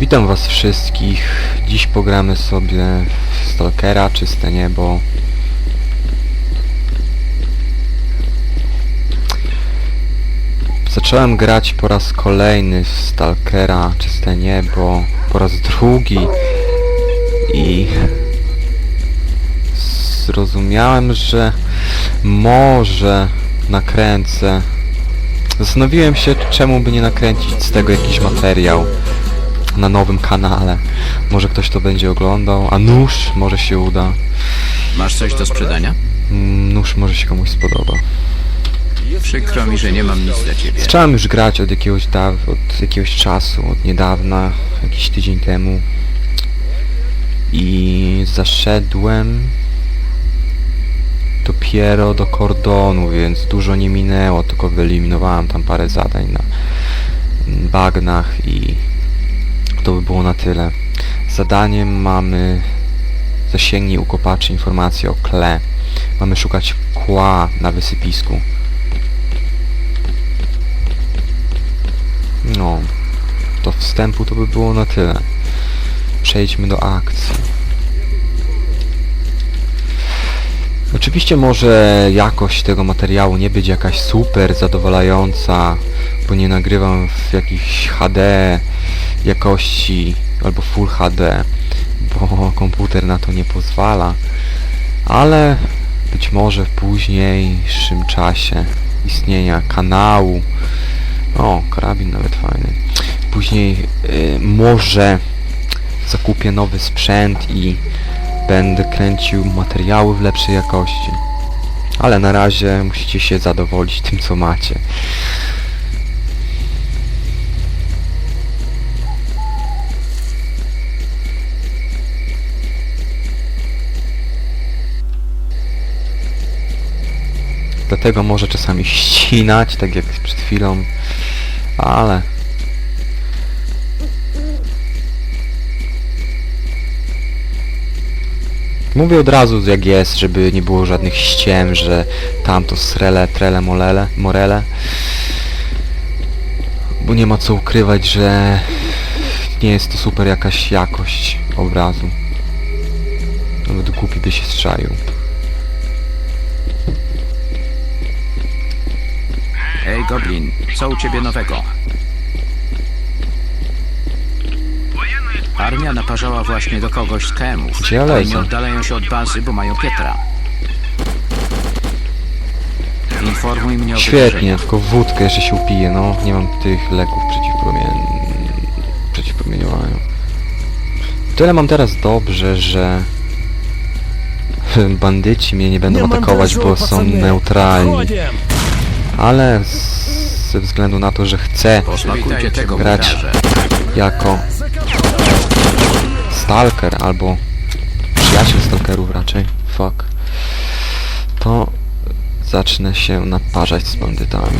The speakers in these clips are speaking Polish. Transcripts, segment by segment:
Witam was wszystkich. Dziś pogramy sobie w Stalkera, czyste niebo. Zacząłem grać po raz kolejny w Stalkera, czyste niebo, po raz drugi i zrozumiałem, że może nakręcę. Zastanowiłem się, czemu by nie nakręcić z tego jakiś materiał na nowym kanale. Może ktoś to będzie oglądał, a nóż może się uda. Masz coś do sprzedania? Mm, Nóż może się komuś spodoba. Przykro mi, że nie mam nic dla ciebie. Zacząłem już grać od jakiegoś, daw- od jakiegoś czasu, od niedawna, jakiś tydzień temu. I zaszedłem dopiero do kordonu, więc dużo nie minęło, tylko wyeliminowałem tam parę zadań na bagnach i to by było na tyle. Zadaniem mamy zasięgnij u kopaczy informacje o kle. Mamy szukać kła na wysypisku. No, to wstępu to by było na tyle. Przejdźmy do akcji. Oczywiście może jakość tego materiału nie być jakaś super zadowalająca, bo nie nagrywam w jakichś HD jakości albo Full HD, bo komputer na to nie pozwala, ale być może w późniejszym czasie istnienia kanału o, karabin nawet fajny. Później y, może zakupię nowy sprzęt i będę kręcił materiały w lepszej jakości. Ale na razie musicie się zadowolić tym, co macie. Dlatego może czasami ścinać, tak jak przed chwilą, ale... Mówię od razu jak jest, żeby nie było żadnych ściem, że tamto srele, trele, molele, morele. Bo nie ma co ukrywać, że nie jest to super jakaś jakość obrazu. Nawet głupi by się strzaił. Goblin, co u ciebie nowego? Armia naparzała właśnie do kogoś z KM-ów, Gdzie ja ale lecę? nie oddalają się od bazy, bo mają Pietra. Informuj mnie o Świetnie, tylko wódkę jeszcze się upije, no. Nie mam tych leków przeciwpromien... przeciwpromieniowaniu. Tyle mam teraz dobrze, że... Bandyci mnie nie będą atakować, bo są neutralni. Ale ze względu na to, że chcę grać. jako stalker albo przyjaciel stalkerów raczej, fuck, to zacznę się naparzać z bandytami.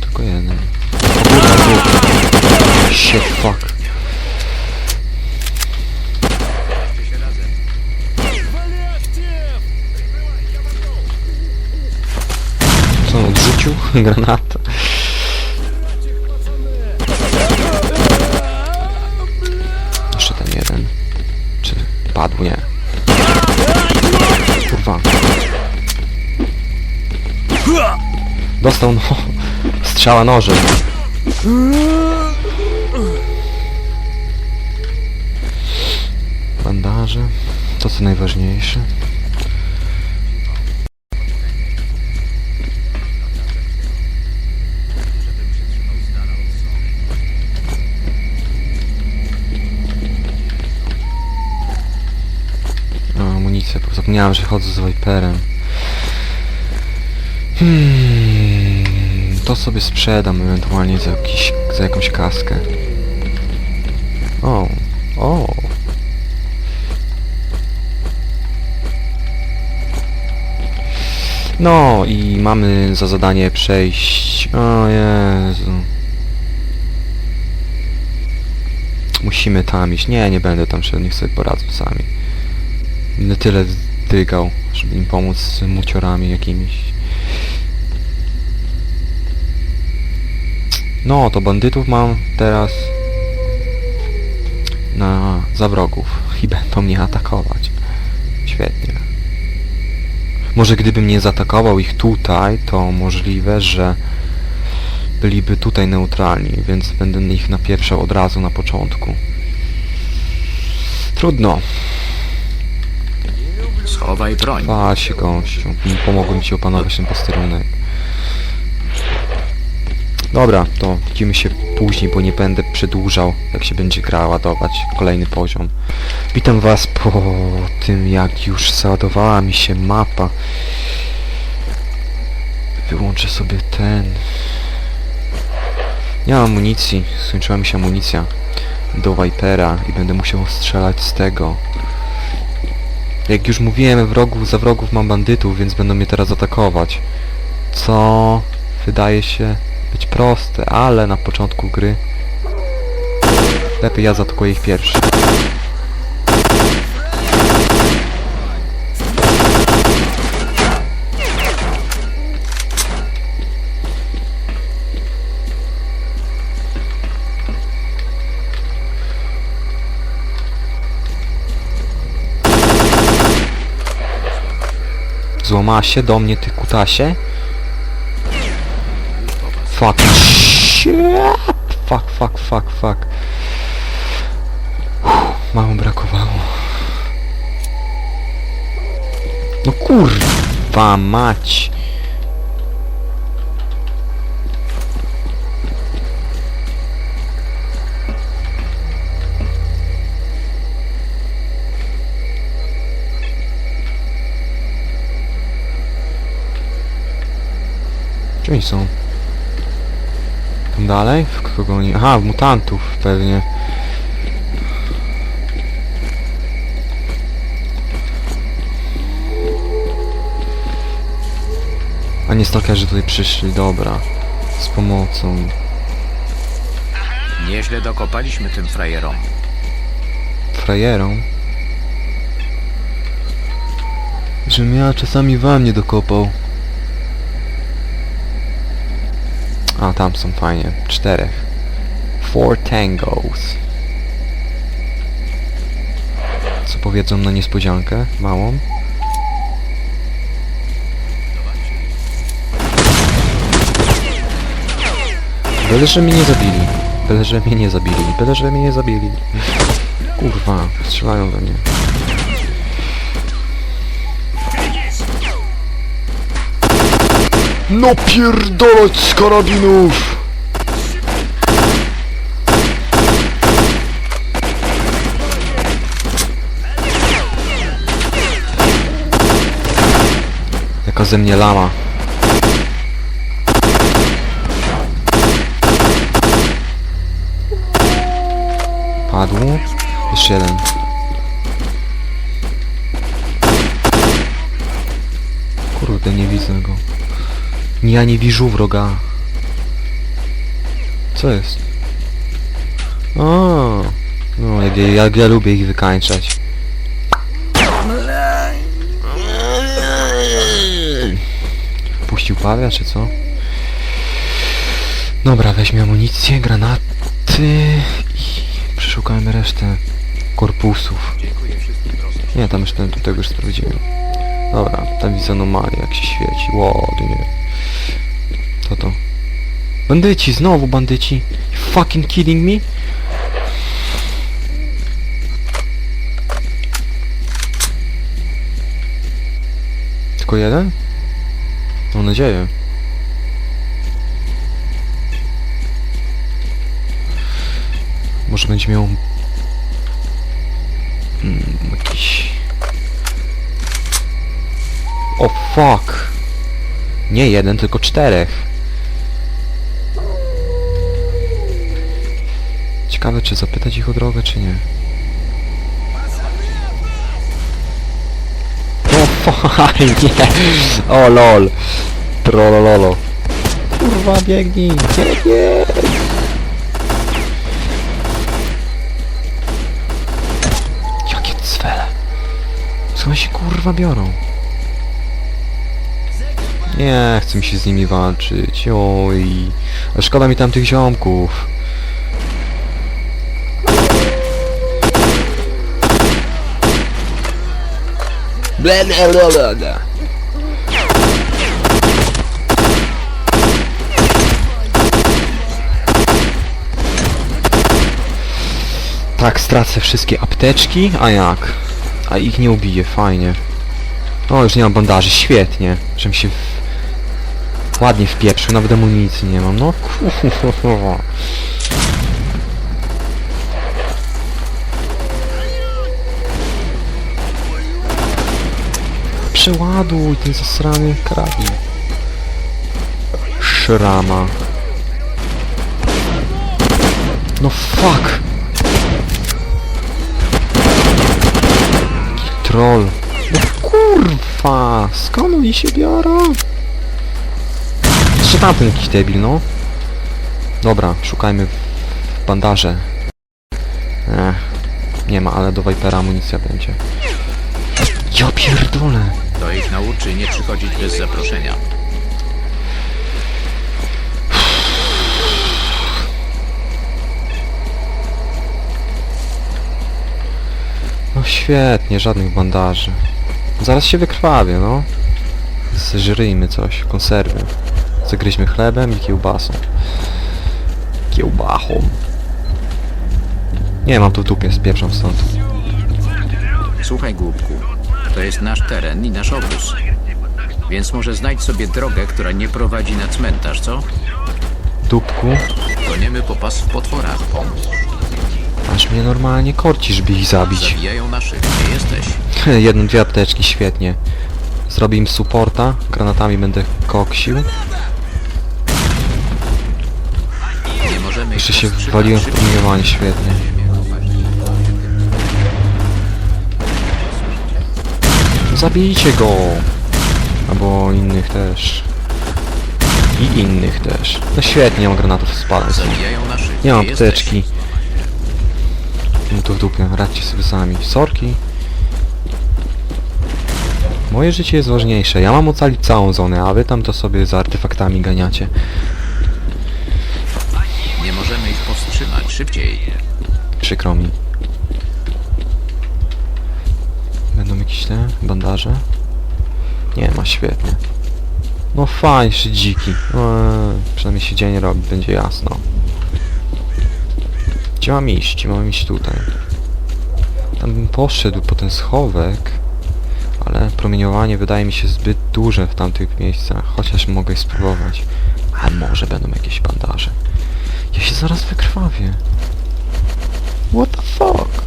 tylko jeden. O kurwa, tu! Shit, fuck. Co on odrzucił? Granata. Jeszcze ten jeden. Czy padł? Nie. Kurwa. Dostał no. Strzała nożem. Bandaże. To co najważniejsze. O, amunicję. Zapomniałem, że chodzę z Viperem. Hmm, to sobie sprzedam ewentualnie za, jakiś, za jakąś kaskę. O, o. No i mamy za zadanie przejść... O Jezu. Musimy tam iść. Nie, nie będę tam szedł, niech sobie poradzą sami. Będę tyle dygał, żeby im pomóc z muciorami jakimiś. No, to bandytów mam teraz na za wrogów i będą mnie atakować. Świetnie. Może gdybym nie zaatakował ich tutaj, to możliwe, że byliby tutaj neutralni, więc będę ich napieprzał od razu na początku. Trudno. Schowaj broń. Wal się gościu. Pomogłem ci opanować ten posterunek. Dobra, to widzimy się później, bo nie będę przedłużał, jak się będzie gra ładować kolejny poziom. Witam was po tym, jak już załadowała mi się mapa. Wyłączę sobie ten... Nie mam amunicji, skończyła mi się amunicja do Vipera i będę musiał strzelać z tego. Jak już mówiłem, wrogów, za wrogów mam bandytów, więc będą mnie teraz atakować. Co wydaje się być proste, ale na początku gry lepiej ja zaatakuję ich pierwszy. Złamała się do mnie, ty kutasie? Fuck. Shit. Fuck, fuck, fuck, fuck. Uff, Mało brakowało. No kurwa mać. Są? Tam dalej? W kogo oni... Aha, w mutantów pewnie. A nie stalkerzy tutaj przyszli, dobra. Z pomocą. Nieźle dokopaliśmy tym frajerom. Frajerą. Żebym ja czasami wam nie dokopał. A, tam są fajnie. Czterech. Four tangos. Co powiedzą na niespodziankę? Małą? Byle, że mnie nie zabili. Byle, że mnie nie zabili. Byle, że mnie nie zabili. Kurwa, strzelają we mnie. No pierdolać z karabinów! Jaka ze mnie lama. Padł. Jeszcze jeden. Kurde, nie widzę go. Ja nie widzę wroga. Co jest? O, no jak, ja- jak ja lubię ich wykańczać. Puścił pawia, czy co? Dobra, weźmy amunicję, granaty i przeszukajmy resztę korpusów. Nie, tam ten, tego już sprawdziłem. Dobra, tam widzę anomalię, jak się świeci. Ładnie. Co to? Bandyci, znowu bandyci. You fucking kidding me? Tylko jeden? Mam nadzieję. Może będzie miał... Mm, jakiś... O fuck! Nie jeden, tylko czterech. Ciekawe, czy zapytać ich o drogę, czy nie. O Fajnie. O lol. Kurwa, biegnij. Biegnij. Jakie cwele. Skąd się kurwa biorą? Nie, chcę mi się z nimi walczyć. Oj. Ale szkoda mi tam tych ziomków. Ble. Tak, stracę wszystkie apteczki, a jak? A ich nie ubiję, fajnie. O, już nie mam bandaży, świetnie. Żebym się w... ładnie wpieprzył, nawet amunicji nie mam, no kurwa. Przeładuj ten zasrany karabin. Szrama. No fuck! Troll. No kurwa! Skąd oni się biorą? Jeszcze tamten jakiś debil, no. Dobra, szukajmy w bandaże. Ech, nie ma, ale do Vipera amunicja będzie. Ja pierdolę! To ich nauczy nie przychodzić bez zaproszenia. No świetnie, żadnych bandaży. Zaraz się wykrwawię, no. Zżyryjmy coś, konserwy. Zagryźmy chlebem i kiełbasą. Kiełbachą. Nie, mam tu w dupie, spieprzam stąd. Słuchaj, głupku. To jest nasz teren i nasz obóz. Więc może znajdź sobie drogę, która nie prowadzi na cmentarz, co? Dupku, Goniemy po pas w potworach. Pomóż. aż mnie normalnie korci, żeby ich zabić. Zabijają naszych. Gdzie jesteś? Jedną, dwie apteczki, świetnie. Zrobię im supporta, granatami będę koksił. Nie możemy ich Jeszcze się powstrzymać. wwaliłem w promieniowanie, świetnie. Zabijcie go! Albo innych też. I innych też. No świetnie, nie mam granatów spadać. Nie mam apteczki. No to w dupie, radźcie sobie sami. Sorki. Moje życie jest ważniejsze. Ja mam ocalić całą zonę, a wy tam to sobie za artefaktami ganiacie. Nie możemy ich powstrzymać. Szybciej. Przykro mi. Będą jakieś bandaże? Nie ma, świetnie. No fajnie, jeszcze dziki. Eee, przynajmniej się dzień robi, będzie jasno. Gdzie mam iść? Mam iść tutaj? Tam bym poszedł po ten schowek, ale promieniowanie wydaje mi się zbyt duże w tamtych miejscach, chociaż mogę spróbować. A może będą jakieś bandaże. Ja się zaraz wykrwawię. What the fuck?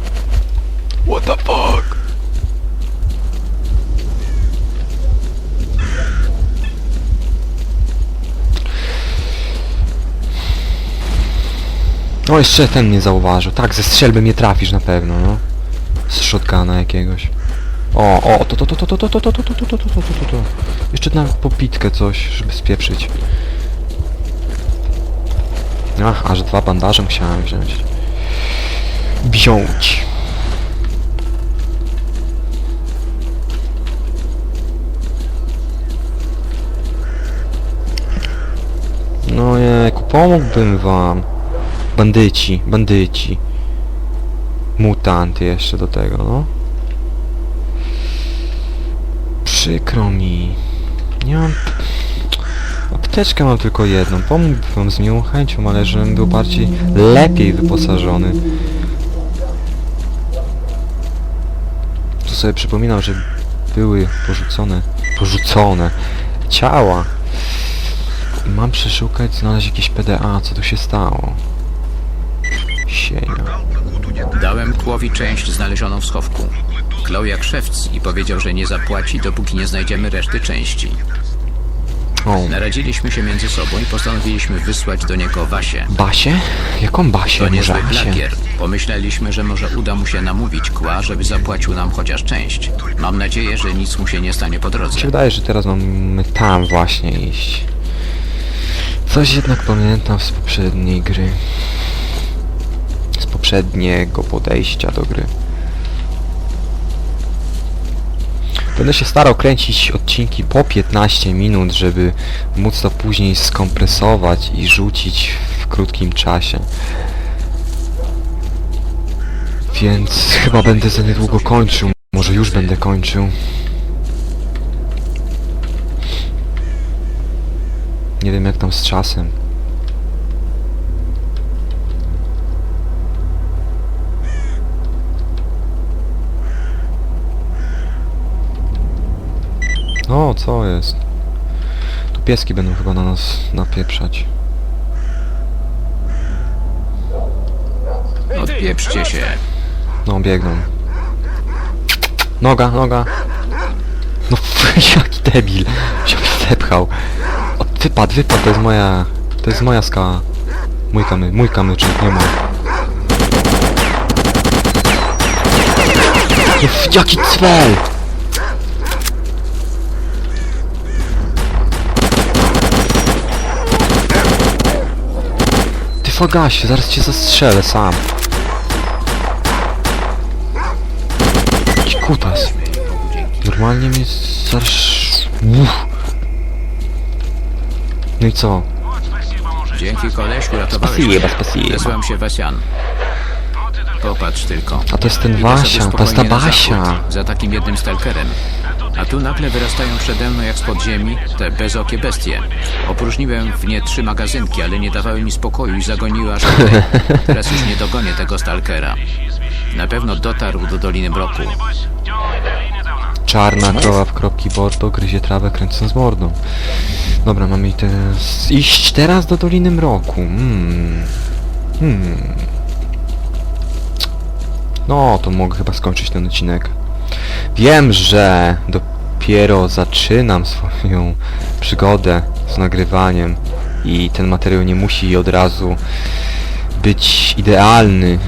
What the fuck? O, jeszcze ten mnie zauważył. Tak, ze strzelby mnie trafisz na pewno, no. Z shotguna jakiegoś. O, o, to, to, to, to, to, to, to, to, to, to, to, to, to, to, to, to. Jeszcze na popitkę coś, żeby spieprzyć. Ach, aż dwa bandaże musiałem wziąć. Wziąć. No jejku, pomógłbym wam. Bandyci, bandyci. Mutanty jeszcze do tego, no. Przykro mi. Nie mam... Apteczkę mam tylko jedną. Pomógłbym z miłą chęcią, ale żebym był bardziej lepiej wyposażony. Tu sobie przypominam, że były porzucone... Porzucone ciała. Mam przeszukać, znaleźć jakieś PDA, co tu się stało. Sienia. Dałem Kłowi część znalezioną w schowku. Klął jak szewc i powiedział, że nie zapłaci, dopóki nie znajdziemy reszty części. O, Naradziliśmy się między sobą i postanowiliśmy wysłać do niego Wasię. Basie? Jaką Basię? To Może niezły Asię? plagier. Pomyśleliśmy, że może uda mu się namówić kła, żeby zapłacił nam chociaż część. Mam nadzieję, że nic mu się nie stanie po drodze. Mi się wydaje, że teraz mamy tam właśnie iść. Coś jednak pamiętam z poprzedniej gry. Poprzedniego podejścia do gry. Będę się starał kręcić odcinki po 15 minut, żeby móc to później skompresować i rzucić w krótkim czasie. Więc chyba będę za niedługo kończył. Może już będę kończył. Nie wiem jak tam z czasem. O, co jest? Tu pieski będą chyba na nas napieprzać. Odpieprzcie się. No, biegną. Noga, noga. No, jaki debil. Się wepchał. O, wypad, wypad, to jest moja... To jest moja skała. Mój kamy, mój kamyczek, nie mój. No, jaki cwel! Ty fagasie, zaraz cię zastrzelę sam. Jaki kutas. Normalnie mnie zaraz... Uff. No i co? Dzięki kolesiu ratowałeś Spasibo, mnie. spasibo. Nazywam się Wasian. Popatrz tylko. A to jest ten Idę sobie Wasia, to jest ta spokojnie na Basia. zachód, Za takim jednym stalkerem. A tu nagle wyrastają przede mną jak z podziemi te bezokie bestie. Opróżniłem w nie trzy magazynki, ale nie dawały mi spokoju i zagoniły aż tutaj. Teraz już nie dogonię tego stalkera. Na pewno dotarł do Doliny Mroku. Czarna krowa w kropki bordo gryzie trawę kręcąc mordą. Dobra, mamy teraz... iść teraz do Doliny Mroku. Hmm. Hmm. No, to mogę chyba skończyć ten odcinek. Wiem, że dopiero zaczynam swoją przygodę z nagrywaniem i ten materiał nie musi od razu być idealny.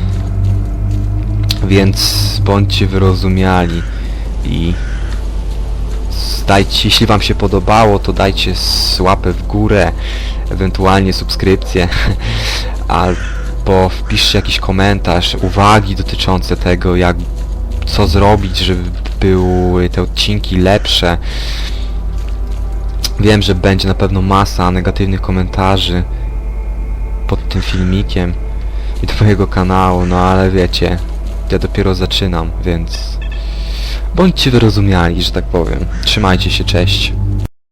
Więc bądźcie wyrozumiali i dajcie, jeśli wam się podobało, to dajcie łapę w górę, ewentualnie subskrypcję, albo wpiszcie jakiś komentarz, uwagi dotyczące tego, jak, co zrobić, żeby były te odcinki lepsze. Wiem, że będzie na pewno masa negatywnych komentarzy pod tym filmikiem i do mojego kanału, no ale wiecie, ja dopiero zaczynam, więc bądźcie wyrozumiali, że tak powiem. Trzymajcie się, cześć.